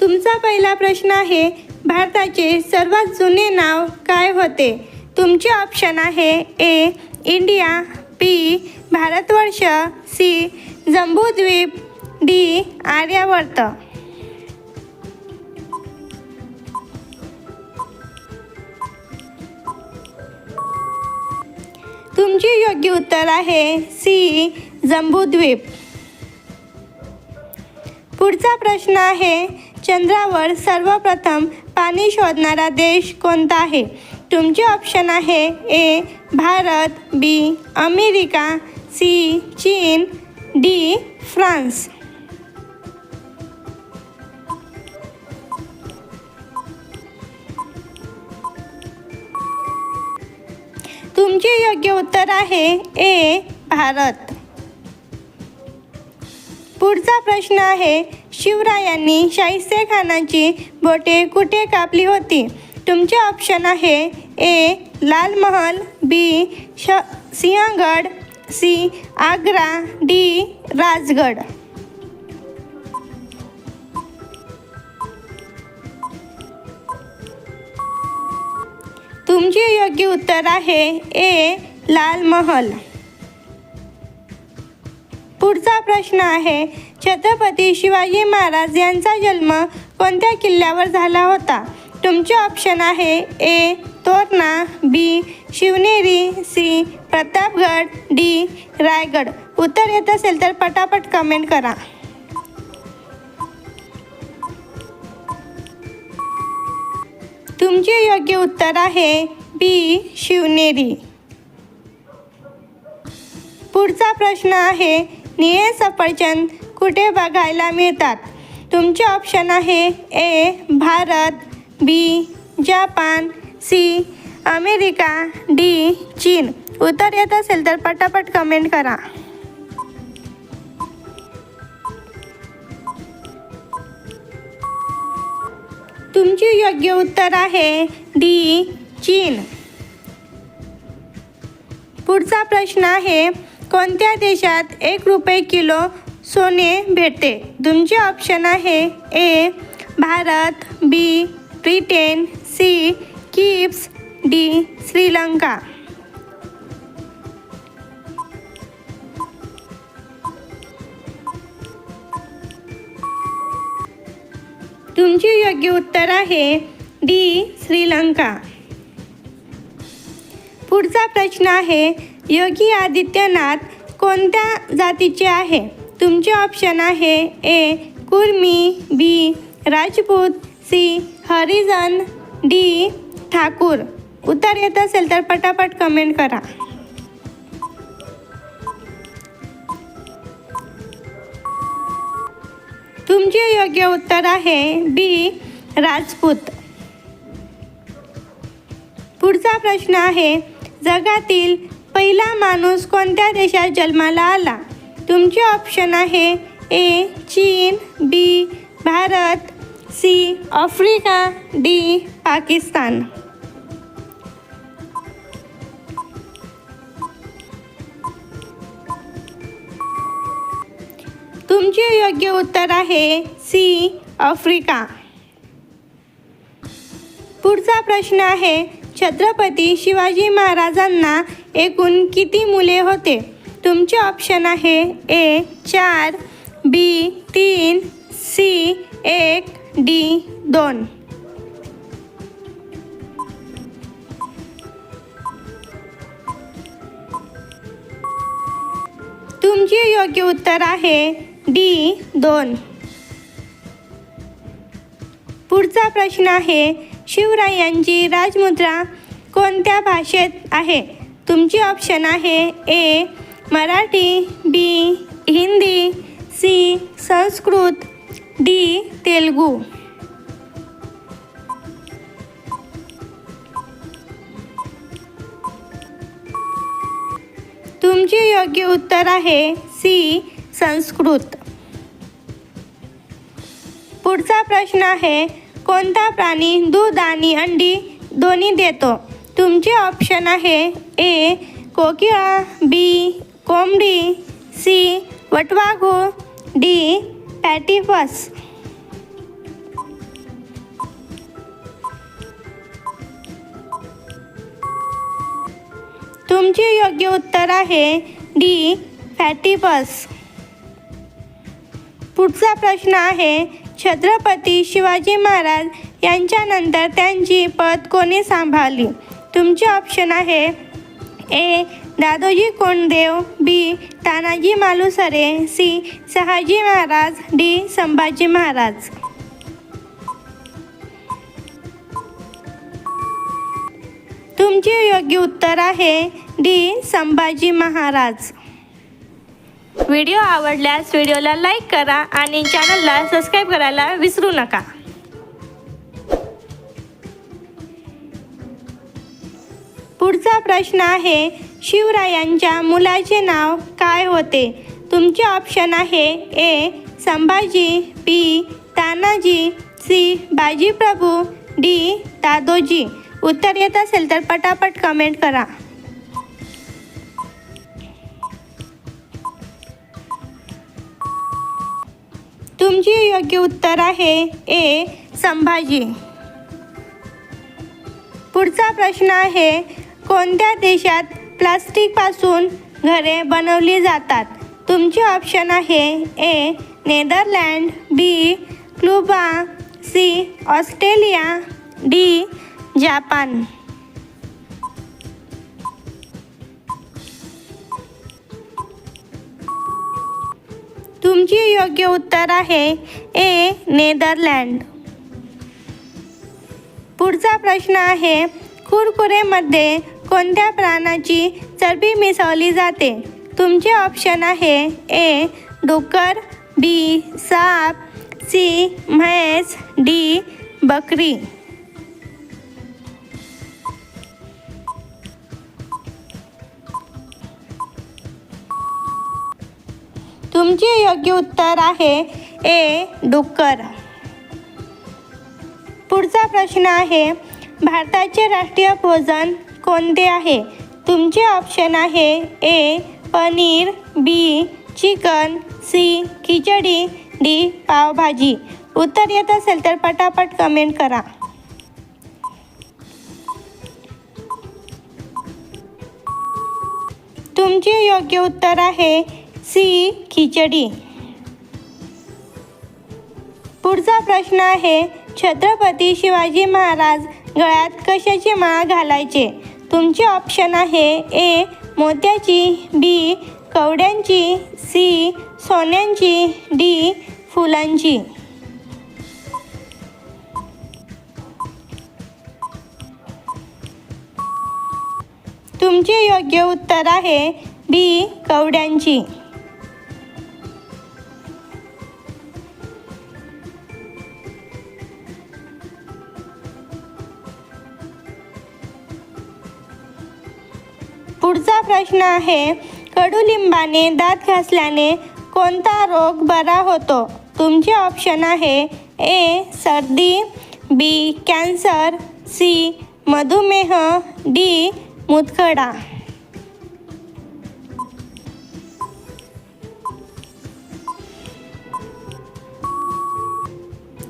तुमचा पहिला प्रश्न आहे भारताचे सर्वात जुने नाव काय होते? तुमचे ऑप्शन आहे A India B Bharatvarsh C Jambudvip D Aryavart. तुमचे योग्य उत्तर आहे सी जम्बूद्वीप. पुढचा प्रश्न आहे चंद्रावर सर्वप्रथम पाणी शोधणारा देश कोणता आहे? तुमचे ऑप्शन आहे A Bharat B America C चीन डी फ्रान्स. तुमचे योग्य उत्तर आहे ए भारत. पुढचा प्रश्न आहे शिवरायांनी शाहिस्ते खानाची बोटे कुठे कापली होती? तुमचे ऑप्शन आहे ए लाल महल बी श सिंहगड सी आग्रा डी राजगड. तुमचे योग्य उत्तर आहे ए लाल महल पुढचा प्रश्न आहे छत्रपती शिवाजी महाराज यांचा जन्म कोणत्या किल्ल्यावर झाला होता? तुमचे ऑप्शन आहे A Torna B Shivneri C Pratapgad D Raigad. उत्तर येत असेल तर पटापट कमेंट करा. तुमचे योग्य उत्तर आहे बी शिवनेरी. पुढचा प्रश्न आहे निळे सफरचंद कुठे बघायला मिळतात? तुमचे ऑप्शन आहे A Bharat B Japan C America D चीन. उत्तर येत असेल तर पटापट कमेंट करा. तुमचे योग्य उत्तर आहे डी चीन. पुढचा प्रश्न आहे कोणत्या देशात एक रुपये किलो सोने भेटते? तुमचे ऑप्शन आहे A Bharat B Britain C kips D Sri Lanka. तुमचे योग्य उत्तर आहे डी श्रीलंका. पुढचा प्रश्न आहे योगी आदित्यनाथ कोणत्या जातीचे आहे? तुमचे ऑप्शन आहे A Kurmi B Rajput C Harijan D Thakur. उत्तर येत असेल तर पटापट कमेंट करा. तुमचे योग्य उत्तर आहे बी राजपूत. पुढचा प्रश्न आहे जगातील पहिला माणूस कोणत्या देशात जन्माला आला? तुमचे ऑप्शन आहे ए चीन B Bharat C Africa D Pakistan. तुमचे योग्य उत्तर आहे सी आफ्रिका. पुढचा प्रश्न आहे छत्रपती शिवाजी महाराजांना एकूण किती मुले होते? तुमचे ऑप्शन आहे ए चार बी तीन सी एक डी दोन. तुमचे योग्य उत्तर आहे डी दोन. पुढचा प्रश्न आहे शिवरायांची राजमुद्रा कोणत्या भाषेत आहे? तुमची ऑप्शन आहे A Marathi B Hindi C Sanskrit D Telugu. तुमचे योग्य उत्तर आहे सी संस्कृत. पुढचा प्रश्न आहे कोणता प्राणी दूध आणि अंडी दोन्ही देतो. तुमचे ऑप्शन आहे ए कोकिळा बी कोंबडी सी वटवाघू डी पॅटिफस तुमचे योग्य उत्तर आहे डी फॅटिपस पुढचा प्रश्न आहे छत्रपती शिवाजी महाराज यांच्यानंतर त्यांची पद कोणी सांभाळली? तुमचे ऑप्शन आहे A Dadoji Konddev B Tanaji Malusare C Shahaji Maharaj D Sambhaji Maharaj. तुमचे योग्य उत्तर आहे डी संभाजी महाराज. व्हिडिओ आवडल्यास व्हिडिओला लाईक करा आणि चॅनलला सबस्क्राईब करायला विसरू नका. पुढचा प्रश्न आहे शिवरायांच्या मुलाचे नाव काय होते? तुमचे ऑप्शन आहे A Sambhaji B Tanaji C Bajiprabhu D Dadoji. उत्तर येत असेल तर पटापट कमेंट करा. तुमचे योग्य उत्तर आहे ए संभाजी. पुढचा प्रश्न आहे कोणत्या देशात प्लास्टिकपासून घरे बनवली जातात? तुमचे ऑप्शन आहे A Netherland B Cuba C Australia D Japan. तुमचे योग्य उत्तर आहे. A Netherland. पुढचा प्रश्न आहे कुरकुरेमध्ये कोणत्या प्राण्याची चरबी मिसळली जाते? तुमचे ऑप्शन आहे ए डुकर बी साप सी म्हैस डी बकरी. तुमचे योग्य उत्तर आहे ए डुक्कर. पुढचा प्रश्न आहे भारताचे राष्ट्रीय भोजन कोणते आहे? तुमचे ऑप्शन आहे A paneer B chicken C khichdi D pav bhaji. उत्तर येत असेल तर पटापट कमेंट करा. तुमचे योग्य उत्तर आहे सी खिचडी. पुढचा प्रश्न आहे छत्रपती शिवाजी महाराज गळ्यात कशाची माळ घालायचे? तुमचे ऑप्शन आहे ए मोत्याची बी कवड्यांची सी सोन्यांची डी फुलांची. तुमचे योग्य उत्तर आहे बी कवड्यांची. पुढचा प्रश्न आहे कडुलिंबाने दात घासल्याने कोणता रोग बरा होतो? तुमचे ऑप्शन आहे ए सर्दी बी कॅन्सर सी मधुमेह डी मुतखडा.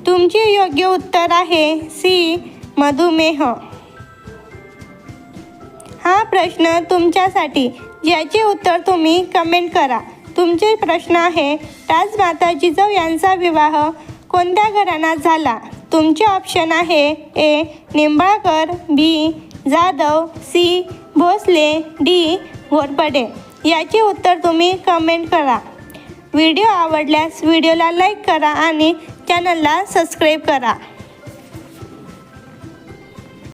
तुमचे योग्य उत्तर आहे सी मधुमेह. हा प्रश्न तुमच्यासाठी ज्याचे उत्तर तुम्ही कमेंट करा. तुमचे प्रश्न आहे राजमाता जिजाऊ यांचा विवाह कोणत्या घराण्यात झाला? तुमचे ऑप्शन आहे A Nimbalkar B Jadhav C Bhosale D Ghorpade. याचे उत्तर तुम्ही कमेंट करा. व्हिडिओ आवडल्यास व्हिडिओला लाईक करा आणि चॅनलला सबस्क्राईब करा.